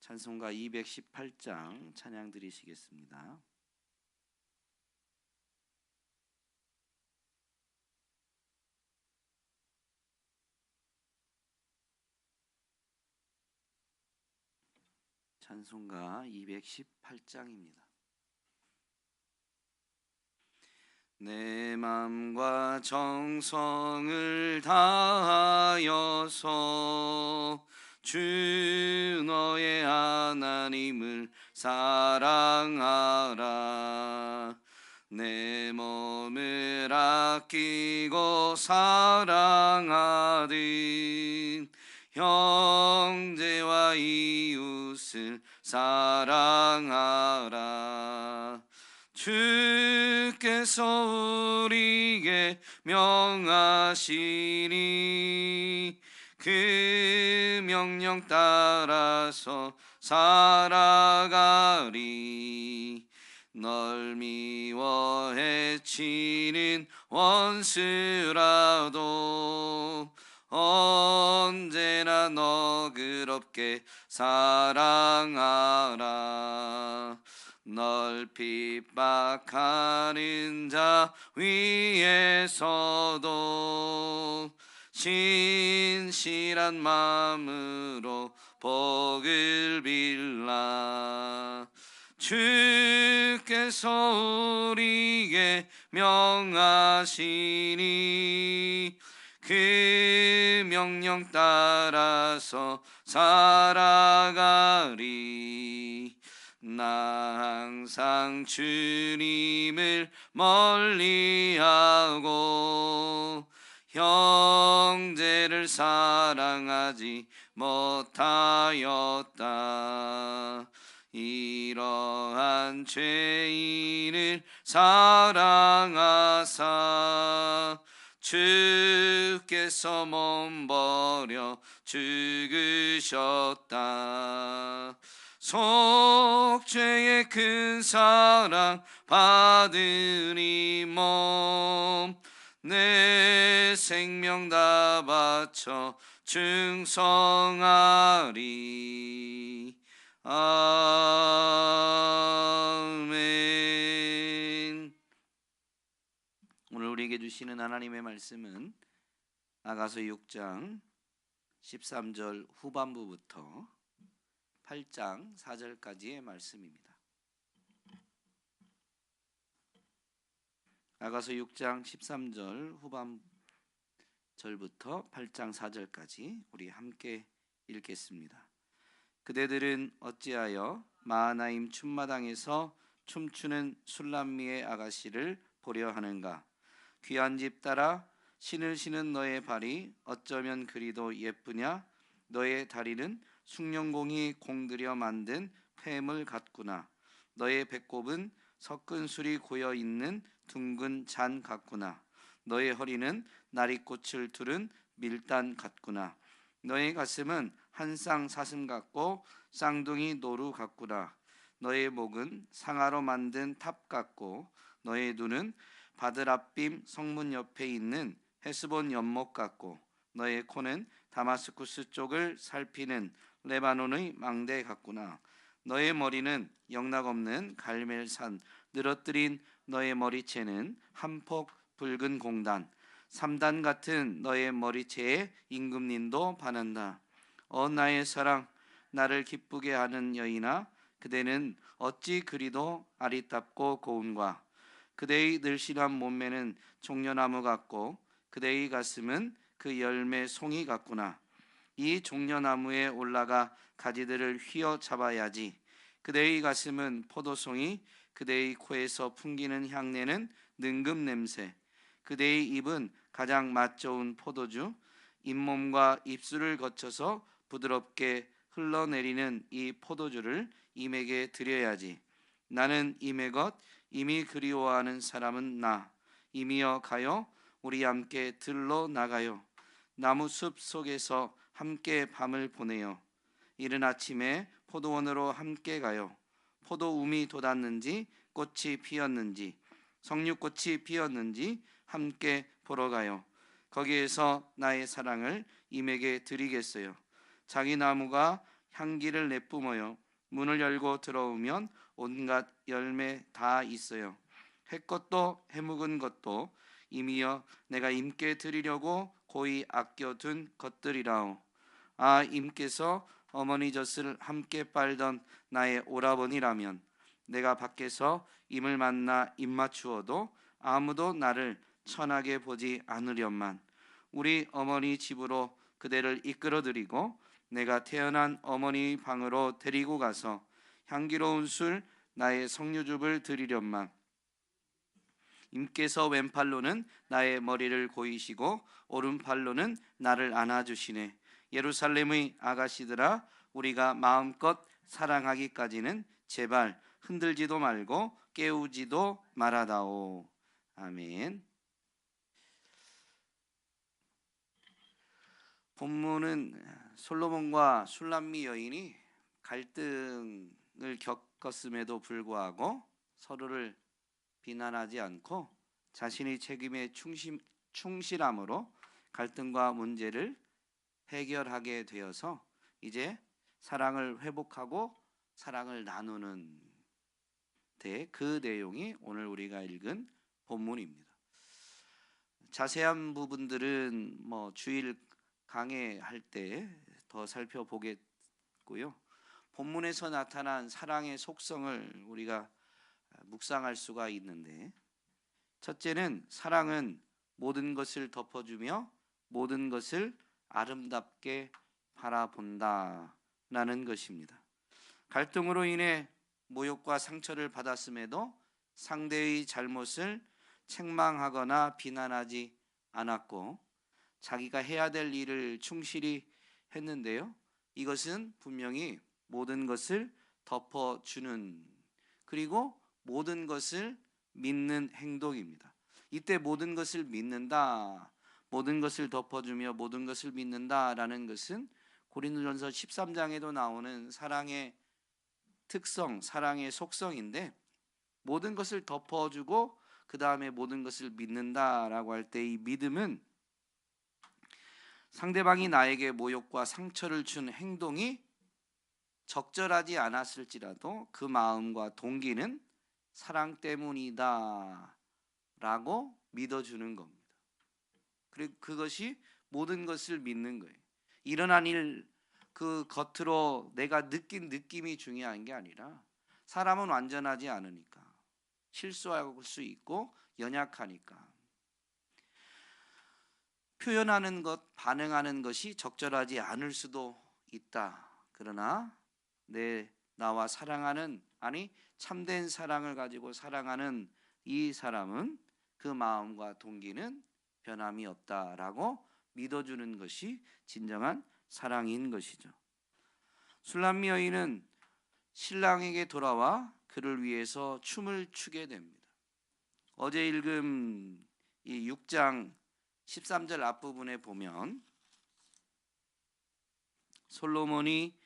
찬송가 218장 찬양 드리시겠습니다. 찬송가 218장입니다. 내 맘과 정성을 다하여서 주 너의 하나님을 사랑하라. 내 몸을 아끼고 사랑하듯 형제와 이웃을 사랑하라. 주께서 우리에게 명하시니 그 명령 따라서 살아가리. 널 미워 해치는 원수라도 언제나 너그럽게 사랑하라. 널 핍박하는 자 위에서도 진실한 마음으로 복을 빌라. 주께서 우리에게 명하시니 그 명령 따라서 살아가리. 나 항상 주님을 멀리하고 형제를 사랑하지 못하였다. 이러한 죄인을 사랑하사 주께서 몸버려 죽으셨다. 속죄의 큰 사랑 받으니 몸 내 생명 다 바쳐 충성하리 아멘 오늘 우리에게 주시는 하나님의 말씀은 아가서 6장 13절 후반부부터 8장 4절까지의 말씀입니다. 아가서 6장 13절 후반 절부터 8장 4절까지 우리 함께 읽겠습니다. 그대들은 어찌하여 마하나임 춤마당에서 춤추는 술람미의 아가씨를 보려 하는가? 귀한 집 따라 신을 신은 너의 발이 어쩌면 그리도 예쁘냐? 너의 다리는 숭령공이 공들여 만든 폐물 같구나. 너의 배꼽은 섞은 술이 고여 있는 둥근 잔 같구나. 너의 허리는 나리꽃을 두른 밀단 같구나. 너의 가슴은 한 쌍 사슴 같고 쌍둥이 노루 같구나. 너의 목은 상아로 만든 탑 같고 너의 눈은 바드랍빔 성문 옆에 있는 헤스본 연못 같고 너의 코는 다마스쿠스 쪽을 살피는 레바논의 망대 같구나. 너의 머리는 영락 없는 갈멜산 늘어뜨린 너의 머리채는 한폭 붉은 공단 삼단 같은 너의 머리채에 임금님도 반한다. 어 나의 사랑 나를 기쁘게 하는 여인아 그대는 어찌 그리도 아리답고 고운과 그대의 늘씬한 몸매는 종려나무 같고 그대의 가슴은 그 열매 송이 같구나 이 종려나무에 올라가 가지들을 휘어 잡아야지. 그대의 가슴은 포도송이 그대의 코에서 풍기는 향내는 능금 냄새. 그대의 입은 가장 맛 좋은 포도주 잇몸과 입술을 거쳐서 부드럽게 흘러내리는 이 포도주를 임에게 드려야지. 나는 임의 것 이미 그리워하는 사람은 나. 임이여 가요 우리 함께 들러 나가요. 나무 숲 속에서 함께 밤을 보내요. 이른 아침에 포도원으로 함께 가요. 포도 움이 돋았는지 꽃이 피었는지 석류꽃이 피었는지 함께 보러 가요. 거기에서 나의 사랑을 임에게 드리겠어요. 자기 나무가 향기를 내뿜어요. 문을 열고 들어오면 온갖 열매 다 있어요. 해것도 해묵은 것도 임이여 내가 임께 드리려고 고이 아껴둔 것들이라오 아 임께서 어머니 젖을 함께 빨던 나의 오라버니라면 내가 밖에서 임을 만나 입맞추어도 아무도 나를 천하게 보지 않으련만. 우리 어머니 집으로 그대를 이끌어드리고 내가 태어난 어머니 방으로 데리고 가서 향기로운 술 나의 석류즙을 드리련만. 임께서 왼팔로는 나의 머리를 고이시고 오른팔로는 나를 안아주시네 예루살렘의 아가씨들아 우리가 마음껏 사랑하기까지는 제발 흔들지도 말고 깨우지도 말아다오. 아멘. 본문은 솔로몬과 술람미 여인이 갈등을 겪었음에도 불구하고 서로를 비난하지 않고 자신의 책임에 충심, 충실함으로 갈등과 문제를 해결하게 되어서 이제 사랑을 회복하고 사랑을 나누는 데 그 내용이 오늘 우리가 읽은 본문입니다. 자세한 부분들은 뭐 주일 강해할 때 더 살펴보겠고요. 본문에서 나타난 사랑의 속성을 우리가 묵상할 수가 있는데 첫째는 사랑은 모든 것을 덮어주며 모든 것을 아름답게 바라본다라는 것입니다. 갈등으로 인해 모욕과 상처를 받았음에도 상대의 잘못을 책망하거나 비난하지 않았고 자기가 해야 될 일을 충실히 했는데요. 이것은 분명히 모든 것을 덮어주는 그리고 모든 것을 믿는 행동입니다. 이때 모든 것을 믿는다, 모든 것을 덮어주며 모든 것을 믿는다라는 것은 고린도전서 13장에도 나오는 사랑의 특성, 사랑의 속성인데 모든 것을 덮어주고 그 다음에 모든 것을 믿는다라고 할 때 이 믿음은 상대방이 나에게 모욕과 상처를 준 행동이 적절하지 않았을지라도 그 마음과 동기는 사랑 때문이다 라고 믿어주는 겁니다. 그리고 그것이 모든 것을 믿는 거예요. 일어난 일, 그 겉으로 내가 느낀 느낌이 중요한 게 아니라 사람은 완전하지 않으니까 실수할 수 있고 연약하니까 표현하는 것, 반응하는 것이 적절하지 않을 수도 있다. 그러나 내 나와 사랑하는 아니 참된 사랑을 가지고 사랑하는 이 사람은 그 마음과 동기는 변함이 없다라고 믿어주는 것이 진정한 사랑인 것이죠. 술람미 여인은 신랑에게 돌아와 그를 위해서 춤을 추게 됩니다. 어제 읽은 이 6장 13절 앞부분에 보면 솔로몬이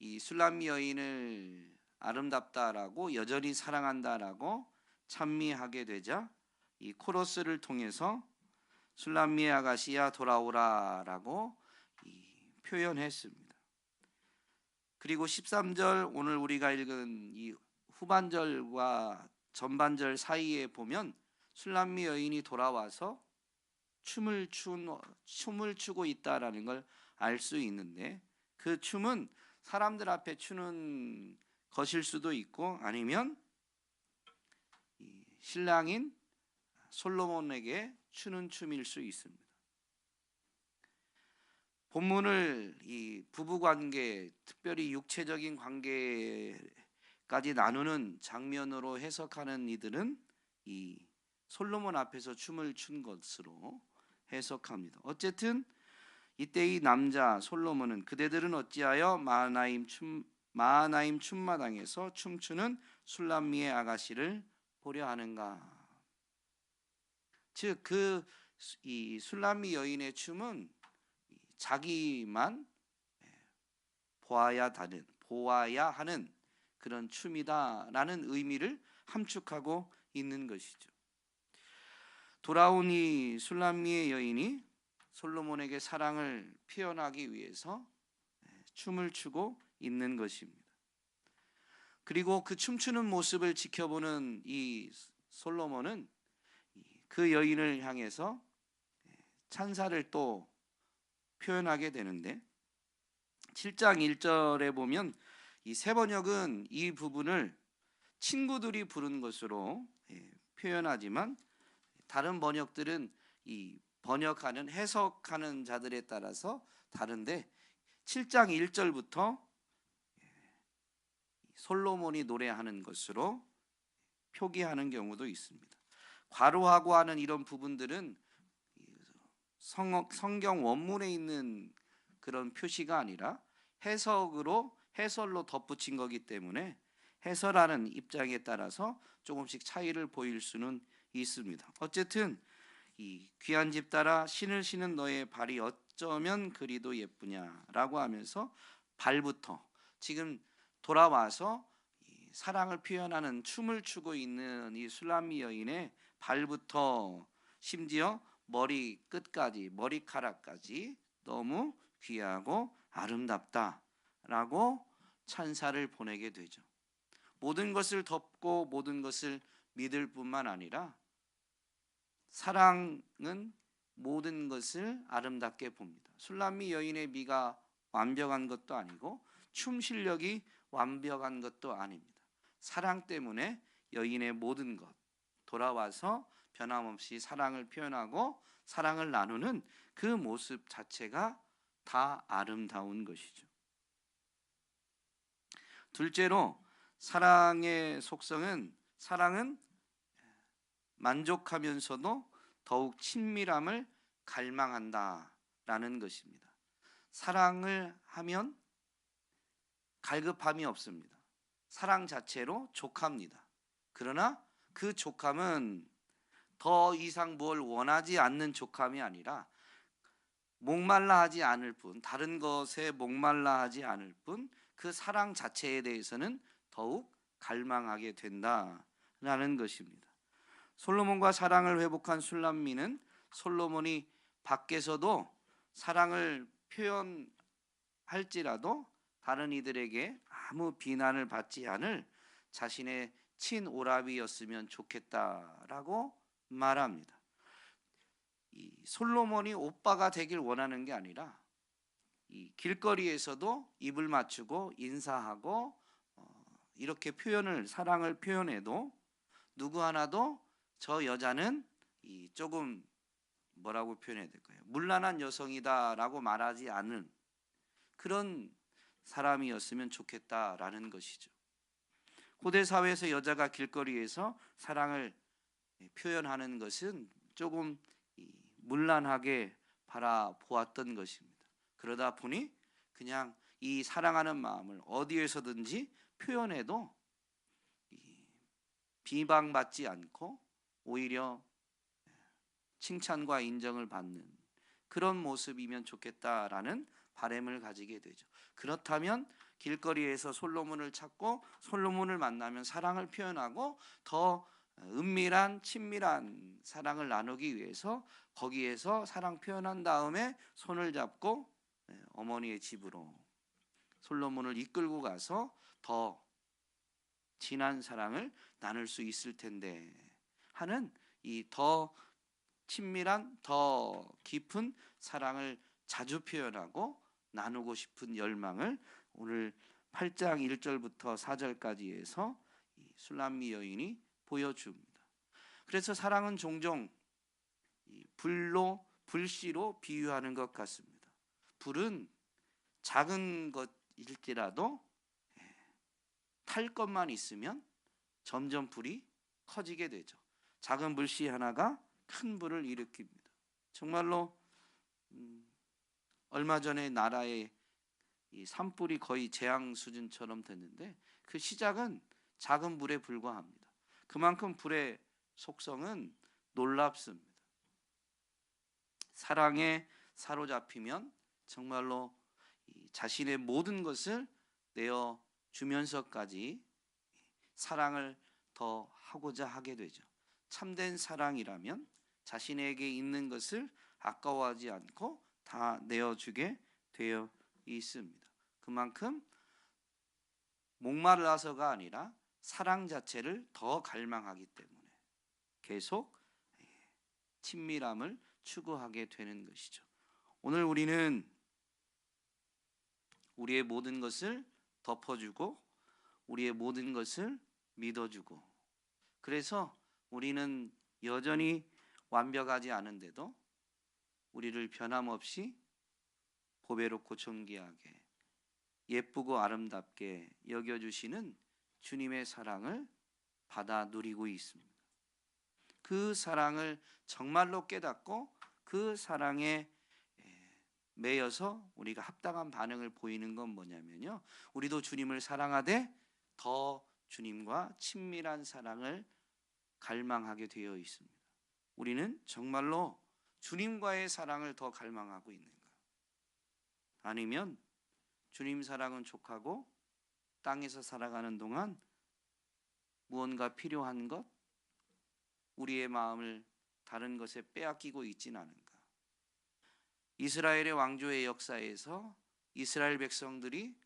이 술람미 여인을 아름답다라고 여전히 사랑한다라고 찬미하게 되자 이 코러스를 통해서 술람미 아가씨야 돌아오라라고 표현했습니다. 그리고 13절 오늘 우리가 읽은 이 후반절과 전반절 사이에 보면 술람미 여인이 돌아와서 춤을 춘 춤을 추고 있다라는 걸 알 수 있는데 그 춤은 사람들 앞에 추는 것일 수도 있고 아니면 이 신랑인 솔로몬에게 추는 춤일 수 있습니다. 본문을 이 부부 관계, 특별히 육체적인 관계까지 나누는 장면으로 해석하는 이들은 이 솔로몬 앞에서 춤을 춘 것으로 해석합니다. 어쨌든 이때 이 남자 솔로몬은 그대들은 어찌하여 마하나임 춤 마하나임 춤마당에서 춤추는 술람미의 아가씨를 보려 하는가? 즉 그 이 술람미 여인의 춤은 자기만 보아야 하는 보아야 하는 그런 춤이다라는 의미를 함축하고 있는 것이죠. 돌아온 이 술람미의 여인이 솔로몬에게 사랑을 표현하기 위해서 춤을 추고 있는 것입니다. 그리고 그 춤추는 모습을 지켜보는 이 솔로몬은 그 여인을 향해서 찬사를 또 표현하게 되는데 7장 1절에 보면 이 세번역은 이 부분을 친구들이 부른 것으로 예, 표현하지만 다른 번역들은 이 번역하는 해석하는 자들에 따라서 다른데 7장 1절부터 솔로몬이 노래하는 것으로 표기하는 경우도 있습니다. 과로하고 하는 이런 부분들은 성, 성경 원문에 있는 그런 표시가 아니라 해석으로 해설로 덧붙인 거기 때문에 해설하는 입장에 따라서 조금씩 차이를 보일 수는 있습니다. 어쨌든 이 귀한 집 따라 신을 신은 너의 발이 어쩌면 그리도 예쁘냐라고 하면서 발부터 지금 돌아와서 이 사랑을 표현하는 춤을 추고 있는 이 술람미 여인의 발부터 심지어 머리 끝까지 머리카락까지 너무 귀하고 아름답다라고 찬사를 보내게 되죠. 모든 것을 덮고 모든 것을 믿을 뿐만 아니라 사랑은 모든 것을 아름답게 봅니다. 술람미 여인의 미가 완벽한 것도 아니고 춤 실력이 완벽한 것도 아닙니다. 사랑 때문에 여인의 모든 것 돌아와서 변함없이 사랑을 표현하고 사랑을 나누는 그 모습 자체가 다 아름다운 것이죠. 둘째로 사랑의 속성은 사랑은 만족하면서도 더욱 친밀함을 갈망한다라는 것입니다. 사랑을 하면 갈급함이 없습니다. 사랑 자체로 족합니다. 그러나 그 족함은 더 이상 뭘 원하지 않는 족함이 아니라 목말라 하지 않을 뿐 다른 것에 목말라 하지 않을 뿐 그 사랑 자체에 대해서는 더욱 갈망하게 된다라는 것입니다. 솔로몬과 사랑을 회복한 술람미는 솔로몬이 밖에서도 사랑을 표현할지라도 다른 이들에게 아무 비난을 받지 않을 자신의 친오라비였으면 좋겠다라고 말합니다. 이 솔로몬이 오빠가 되길 원하는 게 아니라 이 길거리에서도 입을 맞추고 인사하고 어, 이렇게 표현을 사랑을 표현해도 누구 하나도 저 여자는 이 조금 뭐라고 표현해야 될까요? 물란한 여성이다라고 말하지 않은 그런 사람이었으면 좋겠다라는 것이죠. 고대 사회에서 여자가 길거리에서 사랑을 표현하는 것은 조금 문란하게 바라보았던 것입니다. 그러다 보니 그냥 이 사랑하는 마음을 어디에서든지 표현해도 비방받지 않고 오히려 칭찬과 인정을 받는 그런 모습이면 좋겠다라는 바램을 가지게 되죠. 그렇다면 길거리에서 솔로몬을 찾고 솔로몬을 만나면 사랑을 표현하고 더 은밀한 친밀한 사랑을 나누기 위해서 거기에서 사랑 표현한 다음에 손을 잡고 네, 어머니의 집으로 솔로몬을 이끌고 가서 더 진한 사랑을 나눌 수 있을 텐데 하는 이 더 친밀한 더 깊은 사랑을 자주 표현하고 나누고 싶은 열망을 오늘 8장 1절부터 4절까지 해서 이 술람미 여인이 보여줍니다. 그래서 사랑은 종종 이 불로 불씨로 비유하는 것 같습니다. 불은 작은 것일지라도 예, 탈 것만 있으면 점점 불이 커지게 되죠. 작은 불씨 하나가 큰 불을 일으킵니다. 정말로 음, 얼마 전에 나라에 이 산불이 거의 재앙 수준처럼 됐는데 그 시작은 작은 불에 불과합니다. 그만큼 불의 속성은 놀랍습니다. 사랑에 사로잡히면 정말로 이 자신의 모든 것을 내어 주면서까지 사랑을 더 하고자 하게 되죠. 참된 사랑이라면 자신에게 있는 것을 아까워하지 않고 다 내어주게 되어 있습니다. 그만큼 목말라서가 아니라 사랑 자체를 더 갈망하기 때문에 계속 친밀함을 추구하게 되는 것이죠. 오늘 우리는 우리의 모든 것을 덮어주고 우리의 모든 것을 믿어주고 그래서 우리는 여전히 완벽하지 않은데도 우리를 변함없이 보배롭고 존귀하게 예쁘고 아름답게 여겨주시는 주님의 사랑을 받아 누리고 있습니다. 그 사랑을 정말로 깨닫고 그 사랑에 매여서 우리가 합당한 반응을 보이는 건 뭐냐면요. 우리도 주님을 사랑하되 더 주님과 친밀한 사랑을 갈망하게 되어 있습니다. 우리는 정말로 주님과의 사랑을 더 갈망하고 있는가? 아니면 주님 사랑은 족하고 땅에서 살아가는 동안 무언가 필요한 것, 우리의 마음을 다른 것에 빼앗기고 있진 않은가? 이스라엘의 왕조의 역사에서 이스라엘 백성들이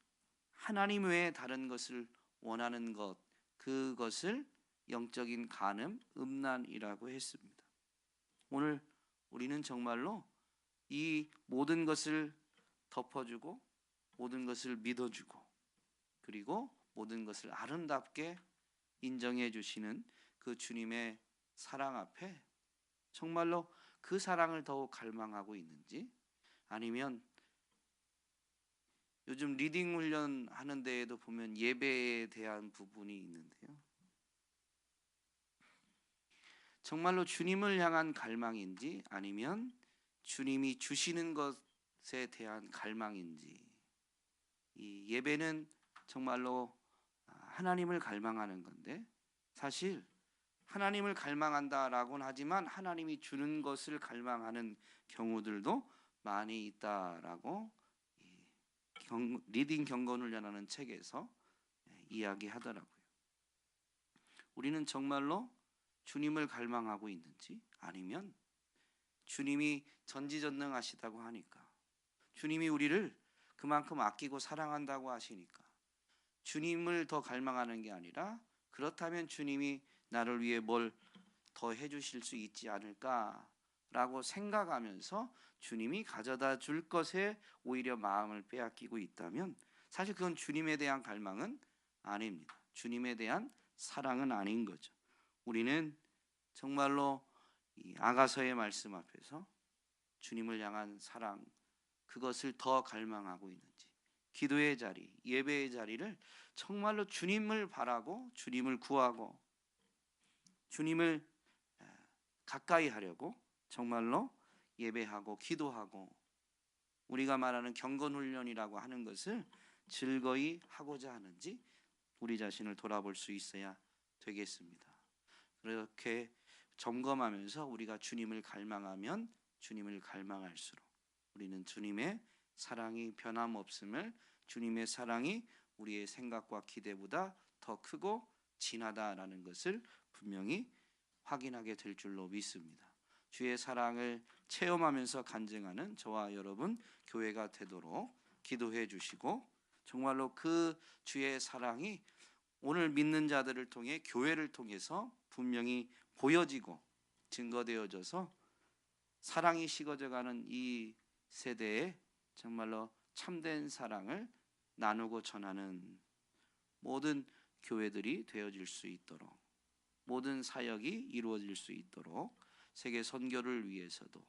하나님 외에 다른 것을 원하는 것, 그것을 영적인 간음, 음란이라고 했습니다. 오늘 우리는 정말로 이 모든 것을 덮어주고 모든 것을 믿어주고 그리고 모든 것을 아름답게 인정해 주시는 그 주님의 사랑 앞에 정말로 그 사랑을 더욱 갈망하고 있는지 아니면 요즘 리딩 훈련 하는 데에도 보면 예배에 대한 부분이 있는데요. 정말로 주님을 향한 갈망인지 아니면 주님이 주시는 것에 대한 갈망인지 이 예배는 정말로 하나님을 갈망하는 건데 사실 하나님을 갈망한다라고는 하지만 하나님이 주는 것을 갈망하는 경우들도 많이 있다라고 경, 리딩 경건훈련하는 책에서 이야기하더라고요. 우리는 정말로 주님을 갈망하고 있는지 아니면 주님이 전지전능하시다고 하니까 주님이 우리를 그만큼 아끼고 사랑한다고 하시니까 주님을 더 갈망하는 게 아니라 그렇다면 주님이 나를 위해 뭘 더 해주실 수 있지 않을까라고 생각하면서 주님이 가져다 줄 것에 오히려 마음을 빼앗기고 있다면 사실 그건 주님에 대한 갈망은 아닙니다. 주님에 대한 사랑은 아닌 거죠. 우리는 정말로 이 아가서의 말씀 앞에서 주님을 향한 사랑 그것을 더 갈망하고 있는지 기도의 자리, 예배의 자리를 정말로 주님을 바라고 주님을 구하고 주님을 가까이 하려고 정말로 예배하고 기도하고 우리가 말하는 경건 훈련이라고 하는 것을 즐거이 하고자 하는지 우리 자신을 돌아볼 수 있어야 되겠습니다. 그렇게 점검하면서 우리가 주님을 갈망하면 주님을 갈망할수록 우리는 주님의 사랑이 변함없음을 주님의 사랑이 우리의 생각과 기대보다 더 크고 진하다라는 것을 분명히 확인하게 될 줄로 믿습니다. 주의 사랑을 체험하면서 간증하는 저와 여러분 교회가 되도록 기도해 주시고 정말로 그 주의 사랑이 오늘 믿는 자들을 통해 교회를 통해서 분명히 보여지고 증거되어져서 사랑이 식어져 가는 이 세대에 정말로 참된 사랑을 나누고 전하는 모든 교회들이 되어질 수 있도록 모든 사역이 이루어질 수 있도록 세계 선교를 위해서도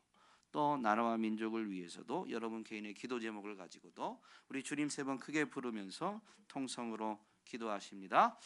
또 나라와 민족을 위해서도 여러분 개인의 기도 제목을 가지고도 우리 주님 세 번 크게 부르면서 통성으로 기도하십니다.